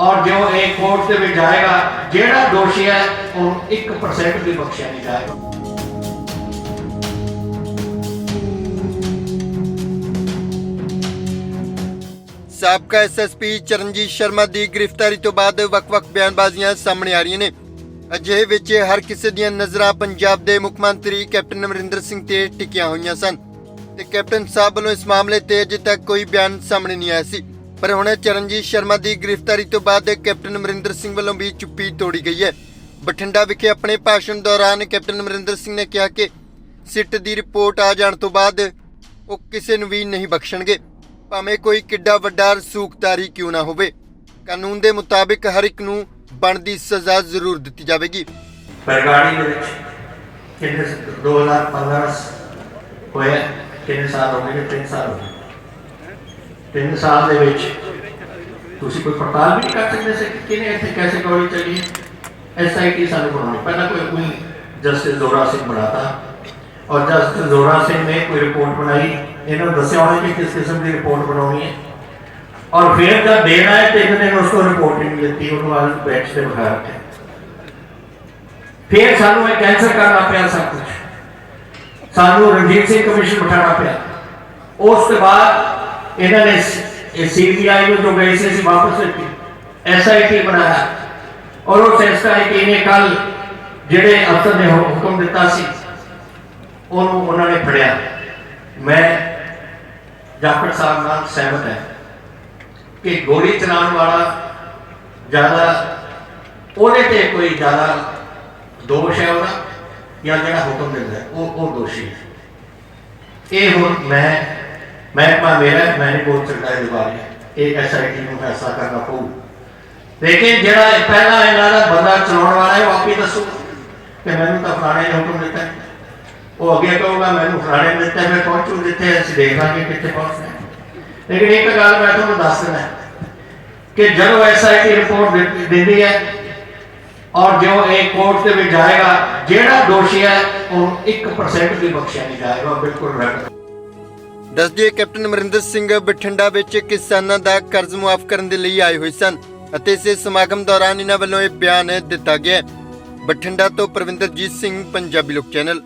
ਔਰ ਜੋ ਇਹ ਕੋਰਟ ਦੇ ਵਿੱਚ ਜਾਏਗਾ, ਜਿਹੜਾ ਦੋਸ਼ੀ ਹੈ, ਉਹਨੂੰ 1% ਵੀ ਬਖਸ਼ਿਆ ਨਹੀਂ ਜਾਏਗਾ। ਸਾਬਕਾ ਐਸਐਸਪੀ ਚਰਨਜੀਤ ਸ਼ਰਮਾ ਦੀ ਗ੍ਰਿਫਤਾਰੀ ਤੋਂ ਬਾਅਦ ਵੱਖ-ਵੱਖ ਬਿਆਨਬਾਜ਼ੀਆਂ ਸਾਹਮਣੇ ਆ ਰਹੀਆਂ ਨੇ। ਅਜਿਹੇ ਵਿੱਚ ਹਰ ਕਿਸੇ ਦੀਆਂ ਨਜ਼ਰਾਂ ਪੰਜਾਬ ਦੇ ਮੁੱਖ ਮੰਤਰੀ ਕੈਪਟਨ ਅਮਰਿੰਦਰ ਸਿੰਘ ਤੇ ਟਿਕੀਆਂ ਹੋਈਆਂ ਸਨ। ਤੇ ਕੈਪਟਨ ਸਾਹਿਬ ਵੱਲੋਂ ਇਸ ਮਾਮਲੇ ਤੇ ਅਜੇ ਤੱਕ ਕੋਈ ਬਿਆਨ ਸਾਹਮਣੇ ਨਹੀਂ ਆਇਆ ਸੀ। ਪਰ ਹੁਣ ਚਰਨਜੀਤ ਸ਼ਰਮਾ ਦੀ ਗ੍ਰਿਫਤਾਰੀ ਤੋਂ ਬਾਅਦ ਕੈਪਟਨ ਅਮਰਿੰਦਰ ਸਿੰਘ ਵੱਲੋਂ ਵੀ ਚੁੱਪੀ ਤੋੜੀ ਗਈ ਹੈ। ਬਠਿੰਡਾ ਵਿਖੇ ਆਪਣੇ ਭਾਸ਼ਣ ਦੌਰਾਨ ਕੈਪਟਨ ਅਮਰਿੰਦਰ ਸਿੰਘ ਨੇ ਕਿਹਾ ਕਿ ਸਿੱਟ ਦੀ ਰਿਪੋਰਟ ਆ ਜਾਣ ਤੋਂ ਬਾਅਦ ਉਹ ਕਿਸੇ ਨੂੰ ਵੀ ਨਹੀਂ ਬਖਸ਼ਣਗੇ। ਭਾਵੇਂ ਕੋਈ ਕਿੱਡਾ ਵੱਡਾ ਰਸੂਖਦਾਰੀ ਕਿਉਂ ਨਾ ਹੋਵੇ, ਕਾਨੂੰਨ ਦੇ ਮੁਤਾਬਿਕ ਹਰ ਇੱਕ ਨੂੰ ਬਣਦੀ ਸਜ਼ਾ ਜ਼ਰੂਰ ਦਿੱਤੀ ਜਾਵੇਗੀ। ਬਰਗਾੜੀ ਦੇ ਵਿੱਚ ਕਿੰਨੇ 2015 ਹੋਇਆ, ਕਿੰਨੇ ਸਾਲ ਹੋ ਗਏ 3 ਸਾਲ ਹੋ ਗਏ? 3 ਸਾਲ ਦੇ ਵਿੱਚ ਤੁਸੀਂ ਕੋਈ ਪੜਤਾਲ ਵੀ ਨਹੀਂ ਕਰ ਸਕਦੇ ਸੀ ਕਿ ਕਿਨੇ ਇੱਥੇ ਕੈਸੇ ਗੋਲੀ ਚੱਲੀ ਐਸਆਈਟੀ ਸਾਨੂੰ ਬਣਾਉਣੀ ਪਹਿਲਾਂ ਕੋਈ ਕੋਈ ਜਸਟਿਸ ਜ਼ੋਰਾ ਸਿੰਘ ਬਣਾਤਾ और जस्टिस जोरा सिंह ने कोई रिपोर्ट बनाई इन्होंने दसिया होना कि किस किस्म की रिपोर्ट बनानी है और फिर जब देना है तो इन्होंने उसको रिपोर्ट नहीं देती उन्होंने आज बेंच से बिठा रखे ਫਿਰ ਸਾਨੂੰ ਇਹ ਕੈਂਸਲ ਕਰਨਾ ਪਿਆ ਸਭ ਕੁਝ ਸਾਨੂੰ ਰਣਜੀਤ ਸਿੰਘ ਕਮਿਸ਼ਨ ਬਿਠਾਉਣਾ ਪਿਆ ਉਸ ਤੋਂ ਬਾਅਦ ਇਹਨਾਂ ਨੇ ਸ- ਇਹ ਸੀਬੀਆਈ ਨੂੰ ਜੋ ਗਏ ਸੀ, ਅਸੀਂ ਵਾਪਸ ਲਿੱਤੀ ਐਸਆਈਟੀ ਬਣਾਇਆ। ਔਰ ਉਸ ਐਸਆਈਟੀ ਨੇ ਕੱਲ ਜਿਹੜੇ ਅਫਸਰ ਨੇ ਹੁਕਮ ਦਿੱਤਾ ਸੀ, ਉਹਨੂੰ ਉਹਨਾਂ ਨੇ ਫੜਿਆ। ਮੈਂ ਜਾਫਰ ਸਾਹਿਬ ਨਾਲ ਸਹਿਮਤ ਹੈ ਕਿ ਗੋਲੀ ਚਲਾਉਣ ਵਾਲਾ ਜ਼ਿਆਦਾ, ਉਹਦੇ ਤੇ ਕੋਈ ਜ਼ਿਆਦਾ ਦੋਸ਼ ਹੈ ਉਹਦਾ ਜਾਂ ਜਿਹੜਾ ਹੁਕਮ ਦਿੰਦਾ ਉਹ ਉਹ ਦੋਸ਼ੀ ਹੈ। ਇਹ ਹੁਣ ਮੈਂ ਮਹਿਕਮਾ ਮੇਰਾ ਹੈ, ਮੈਂ ਨਹੀਂ ਬੋਲ ਸਕਦਾ ਇਹਦੇ ਇਹ ਐਸਆਈਟੀ ਨੂੰ ਫੈਸਲਾ ਕਰਨਾ ਪਊ। ਲੇਕਿਨ ਜਿਹੜਾ ਪਹਿਲਾ ਇਹਨਾਂ ਦਾ ਬੰਦਾ ਚਲਾਉਣ ਵਾਲਾ ਹੈ ਉਹ ਆਪੇ ਦੱਸੋ। ਕਿ ਮੈਨੂੰ ਤਾਂ ਫਲਾਣੇ ਨੇ ਹੁਕਮ ਦਿੱਤਾ ਉਹ ਅੱਗੇ ਕਹੂਗਾ ਮੈਨੂੰ ਫਲਾਣੇ ਨੇ ਦਿੱਤਾ ਮੈਂ ਪਹੁੰਚੂ ਜਿੱਥੇ ਅਸੀਂ ਦੇਖ ਲਾਂਗੇ ਕਿੱਥੇ ਪਹੁੰਚਣਾ ਹੈ। ਲੇਕਿਨ ਇੱਕ ਗੱਲ ਮੈਂ ਤੁਹਾਨੂੰ ਦੱਸ ਦਿੰਦਾ ਕਿ ਜਦੋਂ ਐਸਆਈਟੀ ਰਿਪੋਰਟ ਦਿੰਦੀ ਹੈ ਔਰ ਜੋ ਇਹ ਕੋਰਟ ਦੇ ਵਿੱਚ ਜਾਏਗਾ ਜਿਹੜਾ ਦੋਸ਼ੀ ਹੈ ਉਹ 1% ਵੀ ਬਖਸ਼ਿਆ ਨਹੀਂ ਜਾਏਗਾ ਬਿਲਕੁਲ ਰੱਦ ਦੱਸ ਕੈਪਟਨ ਅਮਰਿੰਦਰ ਸਿੰਘ ਬਠਿੰਡਾ ਵਿੱਚ ਕਿਸਾਨਾਂ ਦਾ ਕਰਜ਼ ਮੁਆਫ ਕਰਨ ਦੇ ਲਈ ਆਏ ਹੋਏ ਸਨ ਅਤੇ ਇਸੇ ਸਮਾਗਮ ਦੌਰਾਨ ਇਹਨਾਂ ਵੱਲੋਂ ਇਹ ਬਿਆਨ ਦਿੱਤਾ ਗਿਆ ਬਠਿੰਡਾ ਤੋਂ ਪ੍ਰਵਿੰਦਰਜੀਤ ਸਿੰਘ, ਪੰਜਾਬੀ ਲੋਕ ਚੈਨਲ।